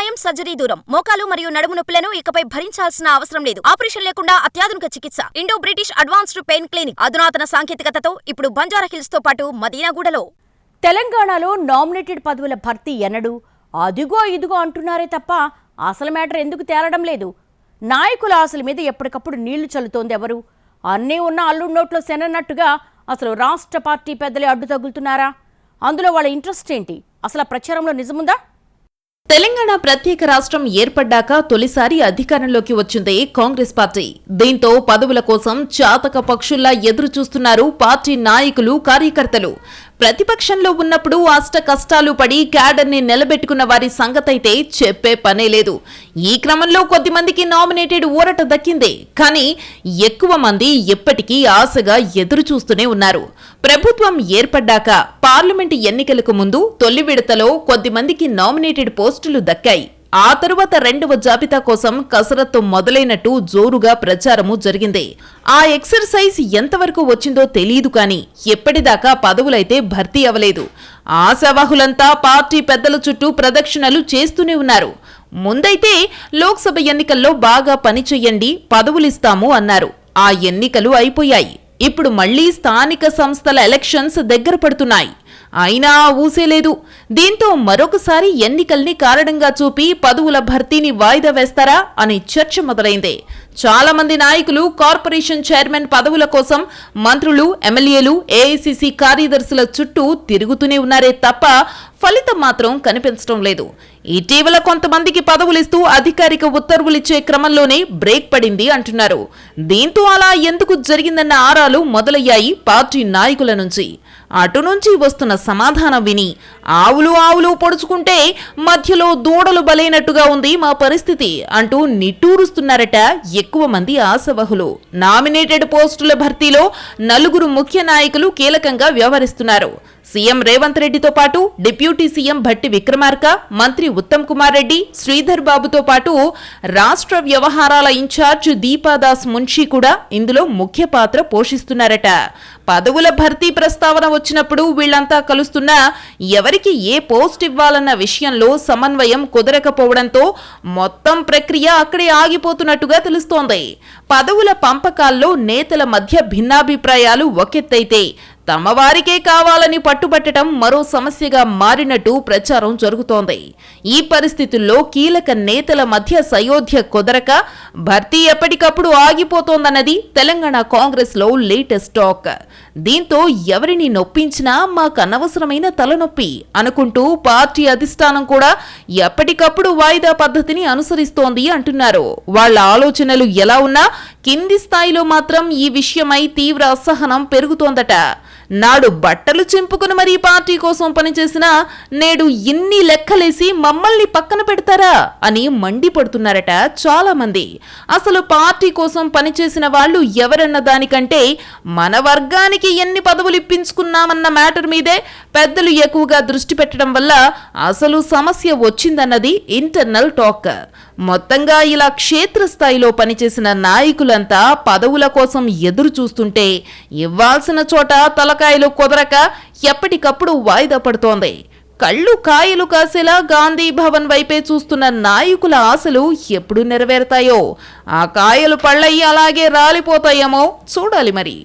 గాయం సర్జరీ దూరం. మోకాలు మరియు నడుము నొప్పులను ఇకపై భరించాల్సిన అవసరం లేదు. ఆపరేషన్ లేకుండా అత్యాధునిక చికిత్స. Indo British advanced pain clinic. అధునాతన సాంకేతికతతో ఇప్పుడు బంజారాహిల్స్తో పాటు మదీనాగూడలో. తెలంగాణలో నామినేటెడ్ పదవుల భర్తీ ఎన్నడూ? అదిగో ఇదిగో అంటున్నారే తప్ప అసలు మ్యాటర్ ఎందుకు తేలడం లేదు? నాయకుల ఆశల మీద ఎప్పటికప్పుడు నీళ్ళు చల్లుతోంది ఎవరు? అన్నీ ఉన్న అల్లుడి నోట్లో శనన్నట్టుగా అసలు రాష్ట్ర పార్టీ పెద్దలే అడ్డు తగులుతున్నారా? అందులో వాళ్ళ ఇంట్రెస్ట్ ఏంటి? అసలు ఆ ప్రచారంలో నిజముందా? తెలంగాణ ప్రత్యేక రాష్ట్రం ఏర్పడ్డాక తొలిసారి అధికారంలోకి వచ్చింది కాంగ్రెస్ పార్టీ. దీంతో పదవుల కోసం చాతక పక్షుల్లా ఎదురు చూస్తున్నారు పార్టీ నాయకులు కార్యకర్తలు. ప్రతిపక్షంలో ఉన్నప్పుడు అష్ట కష్టాలు పడి క్యాడర్ని నిలబెట్టుకున్న వారి సంగతైతే చెప్పే పనే లేదు. ఈ క్రమంలో కొద్దిమందికి నామినేటెడ్ ఊరట దక్కిందే. కానీ ఎక్కువ మంది ఎప్పటికీ ఆశగా ఎదురు చూస్తూనే ఉన్నారు. ప్రభుత్వం ఏర్పడ్డాక పార్లమెంటు ఎన్నికలకు ముందు తొలి విడతలో కొద్దిమందికి నామినేటెడ్ పోస్టులు దక్కాయి. ఆ తరువాత రెండవ జాబితా కోసం కసరత్తు మొదలైనట్టు జోరుగా ప్రచారము జరిగింది. ఆ ఎక్సర్సైజ్ ఎంతవరకు వచ్చిందో తెలియదు కానీ ఎప్పటిదాకా పదవులైతే భర్తీ అవ్వలేదు. ఆశావాహులంతా పార్టీ పెద్దల చుట్టూ ప్రదక్షిణలు చేస్తూనే ఉన్నారు. ముందైతే లోక్సభ ఎన్నికల్లో బాగా పనిచేయండి పదవులిస్తాము అన్నారు. ఆ ఎన్నికలు అయిపోయాయి. ఇప్పుడు మళ్ళీ స్థానిక సంస్థల ఎలక్షన్స్ దగ్గర పడుతున్నాయి. అయినా ఊసేలేదు దీంతో మరొకసారి ఎన్నికల్ని కారణంగా చూపి పదవుల భర్తీని వాయిదా వేస్తారా అని చర్చ మొదలైంది. చాలా మంది నాయకులు కార్పొరేషన్ చైర్మన్ పదవుల కోసం మంత్రులు ఎమ్మెల్యేలు ఏఐసిసి కార్యదర్శుల చుట్టూ తిరుగుతూనే ఉన్నారే తప్ప ఫలితం మాత్రం కనిపించడం లేదు. ఇటీవల కొంతమందికి పదవులిస్తూ అధికారిక ఉత్తర్వులిచ్చే క్రమంలోనే బ్రేక్ పడింది అంటున్నారు. దీంతో అలా ఎందుకు జరిగిందన్న ఆరాలు మొదలయ్యాయి పార్టీ నాయకుల నుంచి. అటు నుంచి వస్తున్న సమాధానం విని ఆవులు ఆవులు పొడుచుకుంటే మధ్యలో దూడలు బలైనట్టుగా ఉంది మా పరిస్థితి అంటూ నిట్టూరుస్తున్నారట ఎక్కువ మంది ఆశవహులు. నామినేటెడ్ పోస్టుల భర్తీలో నలుగురు ముఖ్య నాయకులు కీలకంగా వ్యవహరిస్తున్నారు. సీఎం రేవంత్ రెడ్డితో పాటు డిప్యూటీ సీఎం భట్టి విక్రమార్క మంత్రి ఉత్తమ్ కుమార్ రెడ్డి శ్రీధర్ బాబుతో పాటు రాష్ట్ర వ్యవహారాల ఇన్ఛార్జ్ దీపాదాస్ మున్షి కూడా ఇందులో ముఖ్య పాత్ర పోషిస్తున్నారట. పదవుల భర్తీ ప్రస్తావన వచ్చినప్పుడు వీళ్ళంతా కలుస్తున్నా ఎవరికి ఏ పోస్ట్ ఇవ్వాలన్న విషయంలో సమన్వయం కుదరకపోవడంతో మొత్తం ప్రక్రియ అక్కడే ఆగిపోతున్నట్టుగా తెలుస్తోంది. పదవుల పంపకాల్లో నేతల మధ్య భిన్నాభిప్రాయాలు ఒకెత్తైతే తమ వారికే కావాలని పట్టుబట్టడం మరో సమస్యగా మారినట్టు ప్రచారం జరుగుతోంది. ఈ పరిస్థితుల్లో కీలక నేతల మధ్య సయోధ్య కుదరక భర్తీ ఎప్పటికప్పుడు ఆగిపోతోందన్నది తెలంగాణ కాంగ్రెస్లో లేటెస్ట్ టాక్. దీంతో ఎవరిని నొప్పించినా మాకు అనవసరమైన తలనొప్పి అనుకుంటూ పార్టీ అధిష్టానం కూడా ఎప్పటికప్పుడు వాయిదా పద్ధతిని అనుసరిస్తోంది అంటున్నారు. వాళ్ళ ఆలోచనలు ఎలా ఉన్నా కింది స్థాయిలో మాత్రం ఈ విషయమై తీవ్ర అసహనం పెరుగుతోందట. నాడు బట్టలు చింపుకుని మరీ పార్టీ కోసం పనిచేసిన నేడు ఇన్ని లెక్కలేసి మమ్మల్ని పక్కన పెడతారా అని మండిపడుతున్నారట చాలా మంది అసలు పార్టీ కోసం పనిచేసిన వాళ్ళు ఎవరన్న దానికంటే మన వర్గానికి ఎన్ని పదవులు ఇప్పించుకున్నామన్న మ్యాటర్ మీదే పెద్దలు ఎక్కువగా దృష్టి పెట్టడం వల్ల అసలు సమస్య వచ్చిందన్నది ఇంటర్నల్ టాక్. మొత్తంగా ఇలా క్షేత్రస్థాయిలో పనిచేసిన నాయకులంతా పదవుల కోసం ఎదురు చూస్తుంటే ఇవ్వాల్సిన చోట తలకాయలు కుదరక ఎప్పటికప్పుడు వాయిదా పడుతోంది. కళ్ళు కాయలు కాసేలా గాంధీ భవన్ వైపే చూస్తున్న నాయకుల ఆశలు ఎప్పుడు నెరవేరుతాయో ఆ కాయలు పళ్ళయి అలాగే రాలిపోతాయేమో చూడాలి మరి.